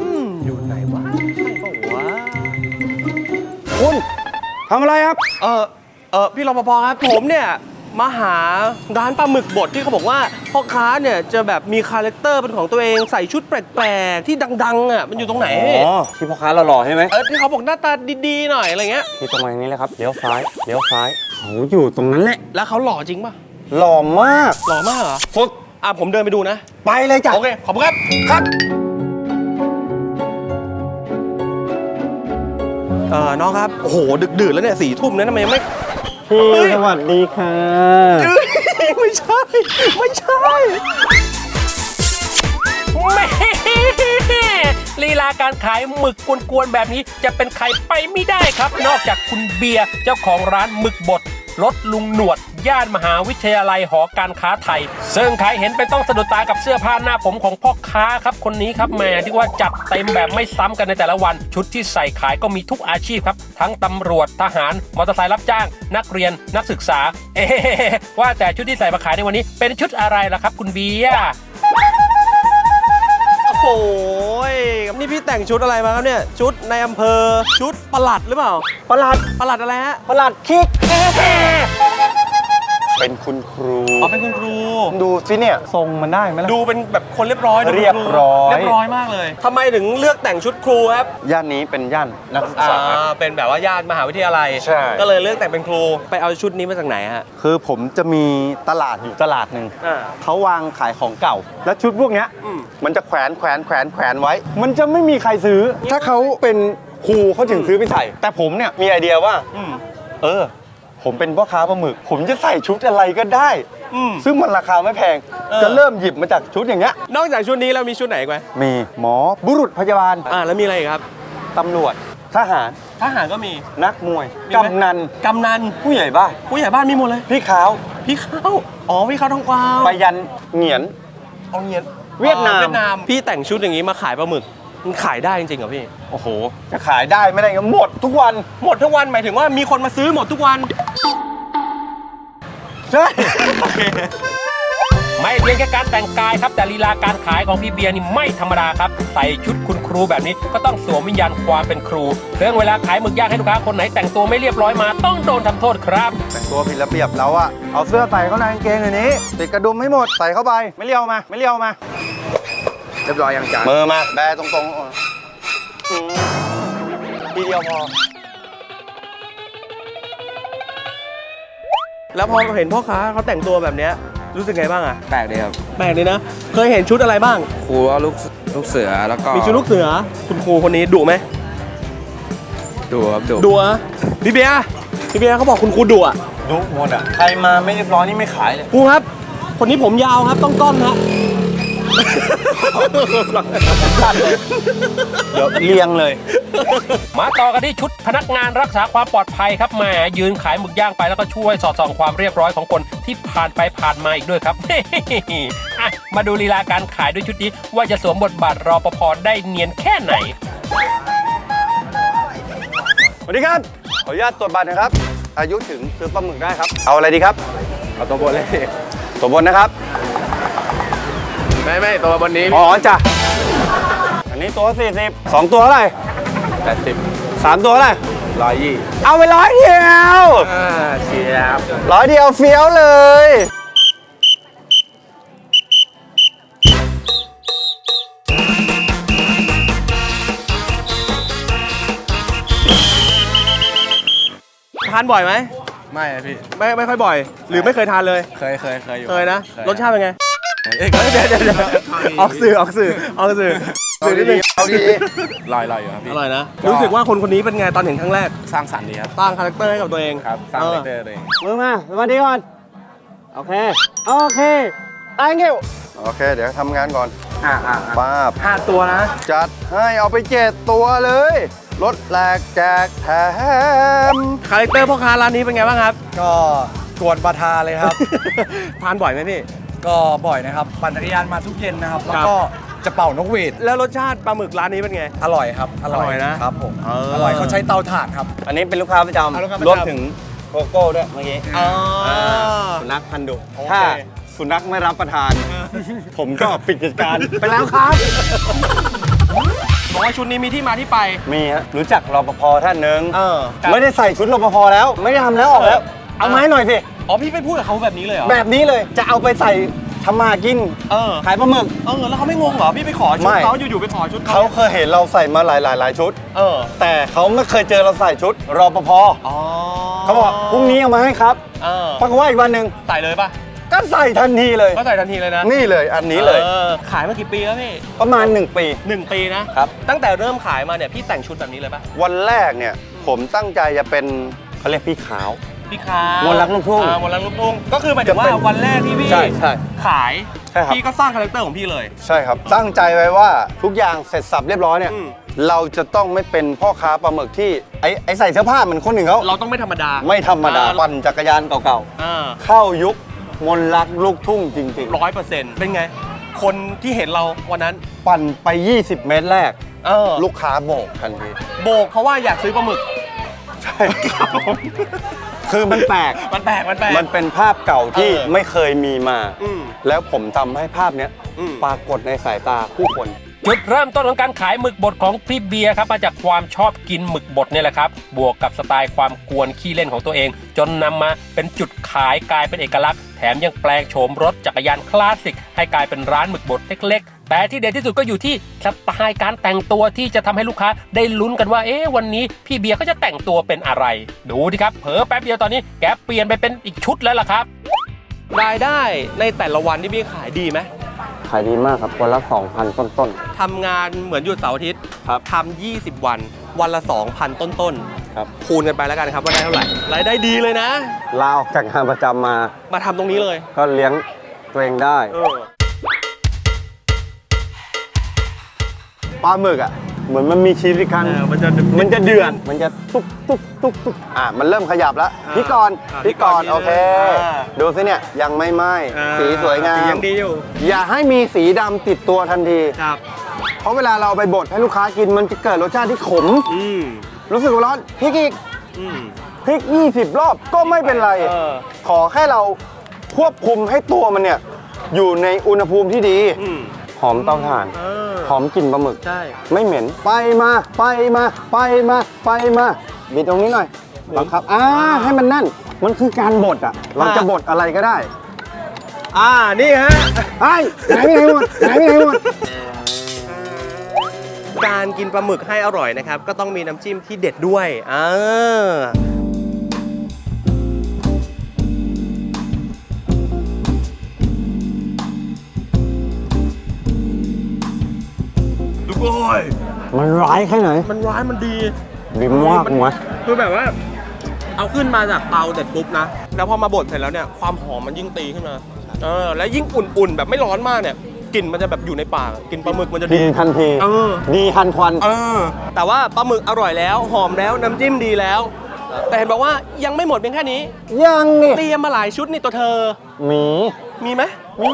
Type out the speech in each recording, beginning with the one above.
อืมอยู่ไหนวะใช่ปะวะคุณทำอะไรครับ เออเออพี่รปภครับผมเนี่ยมาหาร้านปลาหมึกบดที่เขาบอกว่าพ่อค้าเนี่ยจะแบบมีคาแรคเตอร์เป็นของตัวเองใส่ชุดแปลกๆที่ดังๆอะมันอยู่ตรงไหนพี่อ๋อที่พ่อค้าหล่อๆใช่ไหมเออที่เขาบอกหน้าตาดีๆหน่อยอะไรเงี้ยที่ตรงนี้เลยครับเลี้ยวซ้ายเลี้ยวซ้ายเขาอยู่ตรงนั้นแหละแล้วเขาหล่อจริงป่ะหล่อมากหล่อมากเหรอฝึกอะผมเดินไปดูนะ ไปเลยจ้ะโอเคขอบคุณครับครับ เออน้องครับ โอ้โห ดึกดื่นแล้วเนี่ยสี่ทุ่มแล้วทำไมยังไม่ พี่เฮ้ย สวัสดีค่ะเอ้ยไม่ใช่ ไม่ใช่ แม่ลีลาการขายหมึกกวนๆแบบนี้จะเป็นใครไปไม่ได้ครับ นอกจากคุณเบียร์เจ้าของร้านหมึกบดรถลุงหนวด ย่านมหาวิทยาลัยหอการค้าไทย ซึ่งใครเห็นเป็นต้องสะดุดตากับเสื้อผ้าหน้าผมของพ่อค้าครับคนนี้ครับแหม่ที่ว่าจัดเต็มแบบไม่ซ้ำกันในแต่ละวัน ชุดที่ใส่ขายก็มีทุกอาชีพครับ ทั้งตำรวจทหาร มอเตอร์ไซค์รับจ้าง นักเรียนนักศึกษา เอ๊ะว่าแต่ชุดที่ใส่มาขายในวันนี้ เป็นชุดอะไรล่ะครับ คุณเบียร์โอ้โหยนี่พี่แต่งชุดอะไรมาครับเนี่ย ชุดในอำเภอ ชุดประหลัดหรือเปล่าประหลัดประหลัดอะไรฮะประหลัดคิก เป็นคุณครู อ๋อเป็นคุณครู ดูสิเนี่ย ทรงมันได้ไหมล่ะ ดูเป็นแบบคนเรียบร้อยดูเป็นเรียบร้อย เรียบร้อยมากเลยทำไมถึงเลือกแต่งชุดครูครับย่านนี้เป็นย่านนักศึกอ่าษาเป็นแบบว่าญาติมหาวิทยาลัย ใช่ ก็เลยเลือกแต่งเป็นครูไปเอาชุดนี้มาจากไหนฮะ คือผมจะมีตลาดอยู่ตลาดหนึ่งอ่าเขาวางขายของเก่า แล้วชุดพวกเนี้ยอืม มันจะแขวนแขวนแขวนแขวนไว้ มันจะไม่มีใครซื้อ ถ้าเขาเป็นครูเขาถึงซื้อไปใส่ แต่ผมเนี่ยมีไอเดียว่าอืมเออ ผมเป็นพ่อค้าปลาหมึก ผมจะใส่ชุดอะไรก็ได้ อืม ซึ่งมันราคาไม่แพง เออ จะเริ่มหยิบมาจากชุดอย่างเงี้ย นอกจากชุดนี้แล้วมีชุดไหนอีกไหมมีหมอบุรุษพยาบาลอ่าแล้วมีอะไรอีกครับตำรวจ ทหาร ทหารก็มี นักมวย มีไหม กำนัน กำนันผู้ใหญ่บ้าน ผู้ใหญ่บ้านมีหมดเลย พี่ขาวพี่เข้าอ๋อพี่เข้าทองกวาวไปยันเหงียน เอาเงียนเวียดนาม เวียดนามพี่แต่งชุดอย่างนี้มาขายปลาหมึกมันขายได้จริงๆเหรอพี่โอ้โห จะขายได้ไม่ได้ก็หมดทุกวัน หมดทุกวันหมายถึงว่ามีคนมาซื้อหมดทุกวัน ใช่ไม่เพียงแค่การแต่งกายครับ แต่ลีลาการขายของพี่เบียร์นี่ไม่ธรรมดาครับ ใส่ชุดคุณครูแบบนี้ก็ต้องสวมวิญญาณความเป็นครูเรื่องเวลาขายหมึกย่างให้ลูกค้าคนไหนแต่งตัวไม่เรียบร้อยมา ต้องโดนทำโทษครับ แต่งตัวผิดระเบียบแล้วอะเอาเสื้อใส่เข้าในกางเกงหน่อยนี้ติดกระดุมให้หมดใส่เข้าไปไม่เลี้ยวมา ไม่เลี้ยวมา เรียบร้อยยังจานมือมาแบตรงๆอืมทีเดียวพอ แล้วพอเห็นพ่อค้าเขาแต่งตัวแบบเนี้ยรู้สึกไงบ้างอะแปลกดีครับแปลกเลยนะ เคยเห็นชุดอะไรบ้าง ครูว่าลูกลูกเสือแล้วก็มีชุดลูกเสือ คุณครูคนนี้ดุไหมดูครับดูดุอะพี่เบียร์พี่เบียร์เขาบอกคุณครูดุอะดุหมดอะใครมาไม่เรียบร้อยนี่ไม่ขายเลย ครูครับ คนนี้ผมยาวครับต้องก้อนฮะเดี๋ยวเรียงเลย มาต่อกันที่ชุดพนักงานรักษาความปลอดภัยครับแหมยืนขายหมึกย่างไปแล้วก็ช่วยสอดส่องความเรียบร้อยของคนที่ผ่านไปผ่านมาอีกด้วยครับอะมาดูลีลาการขายด้วยชุดนี้ว่าจะสวมบทบาทรอปภได้เนียนแค่ไหนสวัสดีครับ ขออนุญาตตรวจบัตรนะครับ อายุถึงซื้อปลาหมึกได้ครับ เอาอะไรดีครับ เอาตัวบนเลย ตัวบนนะครับ ไม่ไม่ตัวบนนี้ อ๋อจ้ะ อันนี้ตัวสี่สิบสองตัวเท่าไหร่ แปดสิบสามตัวเท่าไหร่ร้อยยี่เอาไปร้อยเดียวอ่าเชียบร้อยเดียวเฟี้ยวเลย ทานบ่อยไหม ไม่อะพี่ ไม่ไม่ค่อยบ่อย หรือไม่เคยทานเลย เคยเคยเคยอยู่เคยนะครสชาติเป็นไง เอ้ยเดี๋ยวเดี๋ยวเดี๋ยวออกสื่อออกสื่อออกสื่อสื่อนิดนึง เอาดีลอยลอยอยู่ครับอพี่ร่อยนะ รู้สึกว่าคนคนนี้เป็นไงตอนเห็นครั้งแรกสร้างสรรค์ดีครับสร้างคาแรคเตอร์ให้กับตัวเองครับสร้างเออเลเตอร์ตัวเองมือมาสวัสดีก่อน โอเค โอเค thank you โอเค เดี๋ยวทำงานก่อนอ่าอ่าป้าบห้าตัวนะ จัดให้เอาไปเจ็ดตัวเลยลดแหลกแจกแถมคาแรคเตอร์พ่อค้าร้านนี้เป็นไงบ้างครับ ก็กวนประทานเลยครับ ทานบ่อยไหมพี่ ก็บ่อยนะครับ ปั่นจักรยานมาทุกเย็นนะครับ แล้วก็ จะเป่านกหวีดแล้วรสชาติปลาหมึกร้านนี้เป็นไง อร่อยครับอร่อยอร่อยนะ ครับผมเออออร่อยเขาใช้เตาถ่านครับ อันนี้เป็นลูกค้าประจอ่าลูกค้าประำจำ รวมถึงโกโก้ด้วยเมื่อกี้อ๋อสุนัขพันธุ์ดุโอเค ถ้าสุนัขไม่รับประทาน ผมก็ปิดกิจการไปแล้วครับบอกว่าชุดนี้มีที่มาที่ไป มีฮะรู้จักรปภท่านหนึ่งเออไม่ได้ใส่ชุดรปภแล้ว ไม่ได้ทำแล้วออกแล้ว เอามาให้หน่อยสิ อ๋อพี่ไปพูดกับเขาแบบนี้เลยเหรอ แบบนี้เลยจะเอาไปใส่ ทำมาหากินเออ ขายปลาหมึก เออ แล้วเขาไม่งงเหรอ พี่ไปขอชุดไม่ เขาอยู่ๆไปขอชุดเขาเขาเคยเห็นเราใส่มาหลายหลายหลายชุด เออ แต่เขาไม่เคยเจอเราใส่ชุดรปภอ๋อเขาบอกพรุ่งนี้เอามาให้ครับเออปรากฏว่าอีกวันหนึ่งใส่เลยป่ะก็ใส่ทันทีเลย ก็ใส่ทันทีเลยนะนี่เลยอันนี้เลยออขายมากี่ปีแล้วพี่ประมาณ 1 ปี หนึ่งปีนะครับ ตั้งแต่เริ่มขายมาเนี่ยพี่แต่งชุดแบบนี้เลยป่ะ วันแรกเนี่ยผมตั้งใจจะเป็นเขาเรียกพี่ขาว พี่ขาวมนต์รักลูกทุ่งอ่ามนต์รักลูกทุ่งก็คือหมายถึงว่าจะเป็นวันแรกที่พี่ใช่ใช่ขายใช่ครับ พี่ก็สร้างคาแรคเตอร์ของพี่เลย ใช่ครับ ตั้งใจไว้ว่าทุกอย่างเสร็จสับเรียบร้อยเนี่ย อืม เราจะต้องไม่เป็นพ่อค้าปลาหมึกที่ไอ้ไอ้ใส่เสื้อผ้าเหมือนคนหนึ่งเขาเราต้องไม่ธรรมดาไม่ธรรมดาอ่ปั่นจักรยานเก่าอ่าๆ เข้ายุคมนต์รักลูกทุ่งจริงร้อยเปอร์เซ็นต์เป็นไง คนที่เห็นเราวันนั้น ๆ ปั่นไป 20 เมตรแรก เออลูกค้าโบกทันที โบกเพราะว่าอยากซื้อปลาหมึก ใช่คื อมันแปลก มันแปลกมันแปลก มันเป็นภาพเก่าที่เออไม่เคยมีมา อืมแล้วผมทำให้ภาพเนี้ยอืม ปรากฏในสายตาผู้คน จุดเริ่มต้นของการขายหมึกบดของพี่เบียร์ครับมาจากความชอบกินหมึกบดเนี่ยแหละครับ บวกกับสไตล์ความกวนขี้เล่นของตัวเอง จนนำมาเป็นจุดขายกลายเป็นเอกลักษณ์ แถมยังแปลงโฉมรถจักรยานคลาสสิก ให้กลายเป็นร้านหมึกบดเล็กๆ แต่ที่เด็ดที่สุดก็อยู่ที่สไตล์การแต่งตัวที่จะทำให้ลูกค้าได้ลุ้นกันว่า เอ๊ะวันนี้พี่เบียร์เขาจะแต่งตัวเป็นอะไร ดูดิครับเผลอแป๊บเดียวตอนนี้แกเปลี่ยนไปเป็นอีกชุดแล้วล่ะครับรายได้ในแต่ละวันที่พี่ขายดีไหมขายดีมากครับวันละ 2,000 ต้นทำงานเหมือนหยุดเสาร์อาทิตย์ครับทำ20 วัน วันละ 2,000 ต้นๆครับๆคูณกันไปแล้วกันครับว่าได้เท่าไหร่รายได้ดีเลยนะลาออกจากงานประจำมา มาทำตรงนี้เลย ก็เลี้ยงตัวเองได้ ปลาหมึกอะเหมือนมันมีชีวิตกันเออมันจะมันจะเดือด มันจะตุ๊กตุ๊กตุ๊กตุ๊กอะ มันเริ่มขยับแล้วอ่าพี่ก่อนอ่าพี่ก่อนพี่ก่อนโอเค อ่า ดูสิเนี่ย ยังไม่ไหม้ อ่าสีสวยงาสีมยังดีอยู่อย่าให้มีสีดำติดตัวทันที ครับ เพราะเวลาเราเอาไปบดให้ลูกค้ากินมันจะเกิดรสชาติที่ขม อืมรู้สึกว่าร้อนพริกอีกอืม พริก 20 รอบก็ไม่เป็นไร เออขอแค่เราควบคุมให้ตัวมันเนี่ย อยู่ในอุณหภูมิที่ดี อืม หอมเตาถ่าน เออหอมกลิ่นปลาหมึก ใช่ ไม่เหม็น ไปมาไปมาไปมาไปมาบีบตรงนี้หน่อยบังคับอ่าให้มันแน่น มันคือการบดอะ เราจะบดอะไรก็ได้อ่า นี่ฮะ ไอ้ยไหนไปไหนหมดไหนไปไหนหมด การกินปลาหมึกให้อร่อยนะครับ ก็ต้องมีน้ำจิ้มที่เด็ดด้วยอ่า ดูโอ้ยมันร้ายแค่ไหน มันร้ายมันดีดีมากมั้ยคือแบบว่า เอาขึ้นมาจากเตาเสร็จปุ๊บนะ แล้วพอมาบดเสร็จแล้วเนี่ย ความหอมมันยิ่งตีขึ้นมา เออ แล้วยิ่งอุ่นๆ แบบไม่ร้อนมากเนี่ย กลิ่นมันจะแบบอยู่ในปาก กลิ่นปลาหมึกมันจะดี ดีทันทีเออ ดีทันควัน เออ แต่ว่าปลาหมึกอร่อยแล้ว หอมแล้ว น้ำจิ้มดีแล้ว แต่เห็นบอกว่ายังไม่หมดเพียงแค่นี้ ยังนี่เตรียมมาหลายชุดนี่ตัวเธอ หมี มีไหมหมึ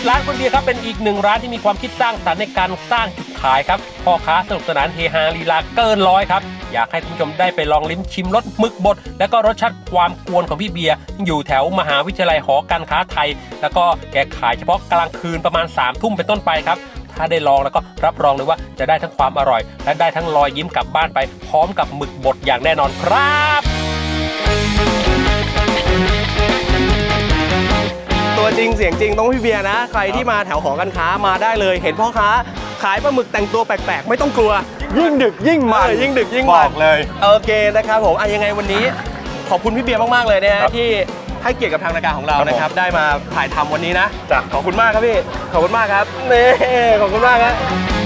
ดร้านคนเดียวครับเป็นอีกหนึ่งร้านที่มีความคิดสร้างสรรค์ในการสร้างจุดขายครับพ่อค้าสนุกสนานเฮฮาลีลาเกินร้อยครับอยากให้คุณผู้ชมได้ไปลองลิ้มชิมรสหมึกบด แล้วก็รสชาติความกวนของพี่เบียร์อยู่แถวมหาวิทยาลัยหอการค้าไทย แล้วก็แกขายเฉพาะกลางคืนประมาณ3ามทุ่มเป็นต้นไปครับถ้าได้ลองแล้วก็รับรองเลยว่าจะได้ทั้งความอร่อย และได้ทั้งรอยยิ้มกลับบ้านไปพร้อมกับหมึกบดอย่างแน่นอนครับ ตัวจริงเสียงจริงต้องพี่เบียร์นะ ใครที่มาแถวหอการค้ามาได้เลย เห็นพ่อค้า ขายปลาหมึกแต่งตัวแปลกๆ ไม่ต้องกลัว ยิ่งดึกยิ่งมัน เออยิ่งดึกยิ่งบมันอกเลย โอเคนะครับผมอะยังไงวันนี้ ขอบคุณพี่เบียร์มากๆเลยนะฮะที่ให้เกียรติกับทางรายการของเรานะครับ ได้มาถ่ายทำวันนี้นะจ้ะ ขอบคุณมากครับพี่ ขอบคุณมากครับนี่ขอบคุณมากครับ